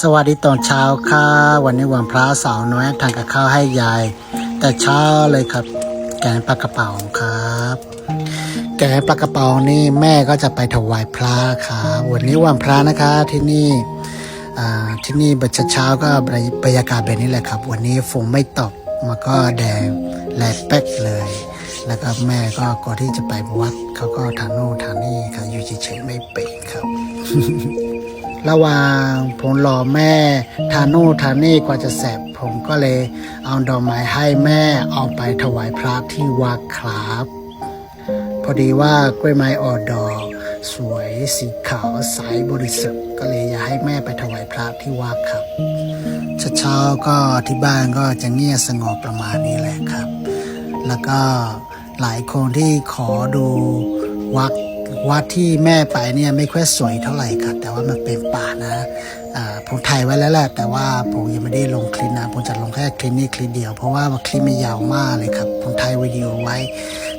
สวัสดีตอนเช้าค่ะวันนี้วันพระสาวน้อยทานกับข้าวให้ยาย แต่เช้าเลยครับ แกงปลากระเป๋าครับ แกงปลากระเป๋านี่แม่ก็จะไปถวายพระครับวันนี้วันพระนะคะที่นี่ที่นี่บัชเช้าก็บรรยากาศแบบนี้แหละครับ วันนี้ฝนไม่ตกมันก็แดงแลแป๊กเลย แล้วก็แม่ก็ก่อนที่จะไปวัดเขาก็ทางโน่นทางนี่ครับอยู่เฉยๆไม่เป็นครับ ระหว่างผมรอแม่ทานนู่นทานนี่กว่าจะเสร็จผมก็เลยเอาดอกไม้ให้แม่เอาไปถวายพระที่วัดครับ พอดีว่ากล้วยไม้ออดอกสวยสีขาวใสบริสุทธิ์ก็เลยอยากให้แม่ไปถวายพระที่วัดครับเช้าๆก็ที่บ้านก็จะเงียบสงบประมาณนี้แหละครับ แล้วก็หลายคนที่ขอดูวัด วัดที่แม่ไปเนี่ยไม่ค่อยสวยเท่าไหร่ครับแต่ว่ามันเป็นป่านะผมถ่ายไว้แล้วแหละแต่ว่าผมยังไม่ได้ลงคลิปนะผมจะลงแค่คลิปนี้คลิปเดียว เพราะว่าคลิปไม่ยาวมากเลยครับผมถ่ายวิดีโอไว้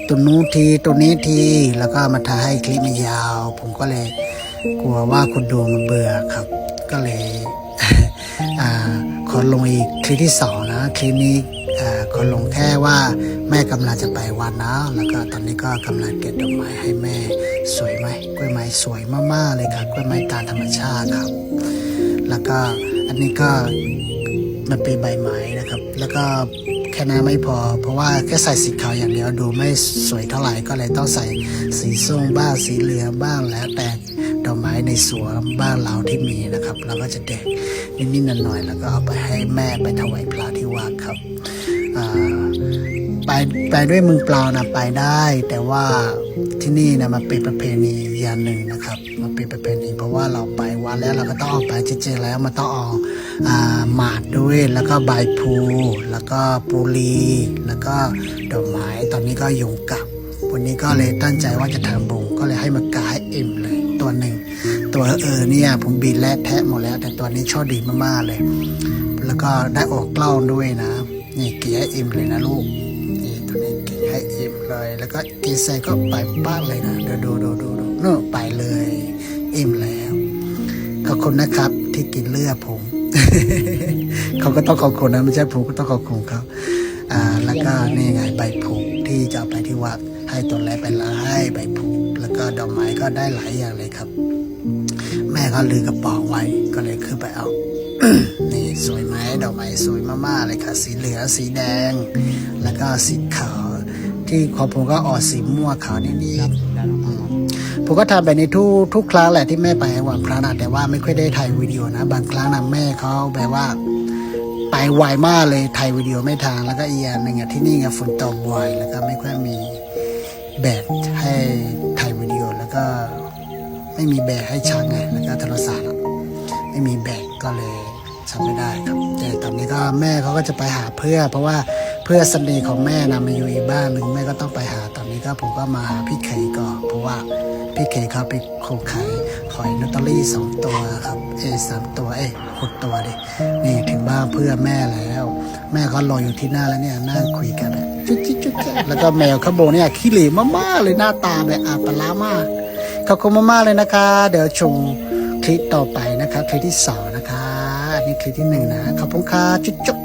ตัวนู้นทีตัวนี้ทีแล้วก็มาถ่ายให้คลิปไม่ยาว ผมก็เลยกลัวว่าคนดูมันเบื่อครับ ก็เลยขอลงอีกคลิปที่สองนะคลิปนี้ขอลงแค่ว่าแม่กำลังจะไปวัดนะแล้วก็ตอนนี้ก็กำลังเก็บดอกไม้ให้แม่ สวยไหมกล้วยไม้สวยมากๆเลยครับกล้วยไม้ตามธรรมชาติครับ แล้วก็อันนี้ก็มันเป็นใบไม้นะครับ แล้วก็แค่นั้นไม่พอ เพราะว่าแค่ใส่สีขาวอย่างเดียวดูไม่สวยเท่าไหร่ก็เลยต้องใส่สีส้มบ้างสีเหลืองบ้างแล้วแต่ดอกไม้ในสวนบ้านเราที่มีนะครับ เราก็จะเด็กนิดๆหน่อยๆแล้วก็เอาไปให้แม่ไปถวายพระที่วัดครับ ไปไปด้วยมือเปล่านะไปได้ แต่ว่าที่นี่นะมันเป็นประเพณีอย่างหนึ่งนะครับ มันเป็นประเพณี เพราะว่าเราไปวัดแล้วเราก็ต้องเอาไปจริงๆแล้วมันต้องเอาอ่าหมาดด้วยแล้วก็ใบพลูแล้วก็ปุรีแล้วก็ดอกไม้ตอนนี้ก็ยุงกับ วันนี้ก็เลยตั้งใจว่าจะทำบุญก็เลยให้มากายอิ่มเลยตัวหนึ่งตัวเออเนี่ยผมบีบและแทะหมดแล้ว แต่ตัวนี้ชอบดีมากๆเลย แล้วก็ได้ออกเกล้าด้วยนะนี่เกินให้อิ่มเลยนะลูก ให้อิ่มเลย แล้วก็กินเสร็จก็ไปบ้านเลยนะเดี๋ยวดูดูดูดูนู่นไปเลย อิ่มแล้วขอบคุณนะครับ ที่กินเลือดผม เขาก็ต้องขอบคุณนะไม่ใช่ผมก็ต้องขอบคุณเขาอ่าแล้วก็นี่ไงใบผูกที่จะเอาไปที่วัดให้ตัวแรกไปละให้ใบผูกแล้วก็ดอกไม้ก็ได้หลายอย่างเลยครับ แม่ก็ลือกระป๋าไว้ก็เลยขึ้นไปเอานี่สวยไหมดอกไม้สวยมากๆเลยค่ะ สีเหลืองสีแดง แล้วก็สีขาว ที่ของผมก็ออกสีม่วงขาวนิดๆอืมผมก็ทำแบบนี้ทุกทุกครั้งแหละที่แม่ไปวันพระนะแต่ว่าไม่ค่อยได้ถ่ายวิดีโอนะบางครั้งนะแม่เขาแบบว่า ไปไวมากเลยถ่ายวิดีโอไม่ทันแล้วก็อีกอย่างหนึ่งที่นี่ไงฝนตกบ่อยแล้วก็ไม่ค่อยมีแบตให้ถ่ายวิดีโอแล้วก็ไม่มีแบตให้ชาร์จไงแล้วก็โทรศัพท์ไม่มีแบตก็เลยชาร์จไม่ได้ครับ แต่ตอนนี้ก็แม่เขาก็จะไปหาเพื่อ เพราะว่า เพื่อสนิทของแม่นะมาอยู่อีกบ้านหนึ่งแม่ก็ต้องไปหาตอนนี้ก็ผมก็มาหาพี่เคก่อนเพราะว่าพี่เคเขาไปโคขายหอยนอตเตอรี่สองตัวครับเอสามตัวเอ้หกตัวดินี่ถึงบ้านเพื่อแม่แล้ว แม่เขารออยู่ที่หน้าแล้วเนี่ยนั่งคุยกันจุ๊จิ๊จุ๊จิ๊แล้วก็แมวข้างบเนี่ยขี้เหร่มากๆเลยหน้าตาแบบอาปลาร้ามากขอบคุณมากๆเลยนะคะ เดี๋ยวชมคลิปต่อไปนะคะคลิปที่สองนะคะอันนี้คลิปที่หนึ่งนะขอบคุณค่ะจุ๊บจุ๊บ